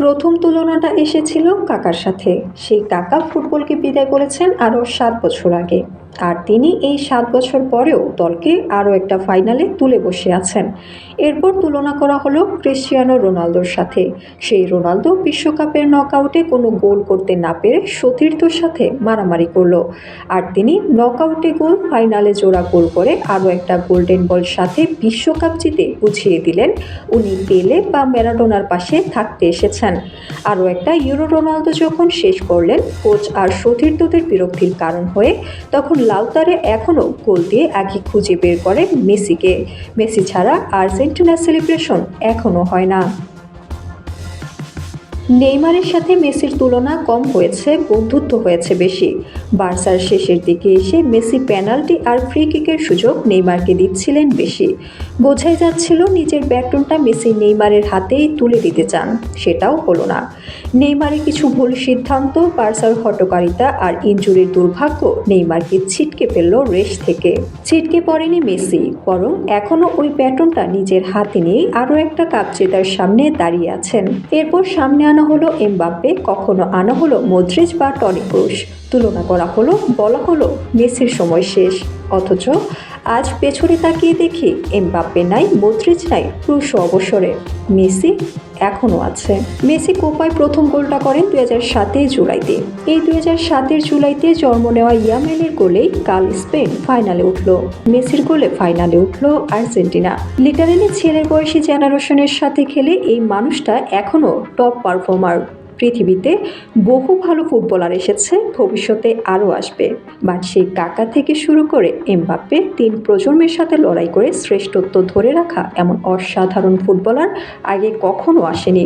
প্রথম তুলনাটা এসেছিল কাকার সাথে। সেই কাকা ফুটবলকে বিদায় করেছেন আরও সাত বছর আগে। আর তিনি এই সাত বছর পরেও দলকে আরও একটা ফাইনালে তুলে বসে আছেন। এরপর তুলনা করা হলো ক্রিশ্চিয়ানো রোনালদোর সাথে। সেই রোনালদো বিশ্বকাপের নকআউটে কোনো গোল করতে না পেরে সতীর্থর সাথে মারামারি করল। আর তিনি নকআউটে গোল, ফাইনালে জোড়া গোল করে আরও একটা গোল্ডেন বল সাথে বিশ্বকাপ জিতে বুঝিয়ে দিলেন। উনি পেলে বা ম্যারাডোনার পাশে থাকতে এসেছেন। আরও একটা ইউরো রোনালদো যখন শেষ করলেন, কোচ আর সতীর্থদের বিরক্তির কারণ হয়ে তখন লাউতারে এখনও গোল দিয়ে আগে খুঁজে বের করেন মেসিকে। মেসি ছাড়া আর্জেন্টিনা সেলিব্রেশন এখনও হয় না। নেইমারের সাথে মেসির তুলনা কম হয়েছে, বন্ধুত্ব হয়েছে বেশি। বার্সার শেষের দিকে এসে মেসি পেনাল্টি আর ফ্রি কিকের সুযোগ নেইমারকে দিচ্ছিলেন বেশি। বোঝাই যাচ্ছিল নিজের ব্যাটনটা মেসি নেইমারের হাতেই তুলে দিতে চান, সেটাও হলো না। নেইমারের কিছু ভুল সিদ্ধান্ত, বার্সার হটকারিতা আর ইনজুরির দুর্ভাগ্য নেইমারকে ছিটকে ফেলল রেস থেকে। ছিটকে পড়েনি মেসি, বরং এখনও ওই ব্যাটনটা নিজের হাতে নিয়েই আরও একটা কাপ জেতার সামনে দাঁড়িয়ে আছেন। এরপর সামনে আনা হলো এমবাপ্পে, কখনো আনা হলো মদ্রিজ বা টনি ক্রুশ। তুলনা করা হলো, বলা হলো মেসির সময় শেষ। অথচ আজ পেছনে তাকিয়ে দেখি এমবাপ্পে নাই মদ্রিজ নাই ক্রুশও অবসরে। মেসি এখনও আছে। মেসি কোপায় প্রথম গোলটা করেন দুই হাজার সাতের জুলাইতে। এই দুই হাজার সাতের জুলাইতে জন্ম নেওয়া ইয়ামেলের গোলেই কাল স্পেন ফাইনালে উঠল। মেসির গোলে ফাইনালে উঠল আর্জেন্টিনা। লিটারেলি ছেলের বয়সী জেনারেশনের সাথে খেলে এই মানুষটা এখনও টপ পারফর্মার। পৃথিবীতে বহু ভালো ফুটবলার এসেছে, ভবিষ্যতে আরও আসবে। বাট সেই কাকা থেকে শুরু করে এমবাপ্পে তিন প্রজন্মের সাথে লড়াই করে শ্রেষ্ঠত্ব ধরে রাখা এমন অসাধারণ ফুটবলার আগে কখনো আসেনি।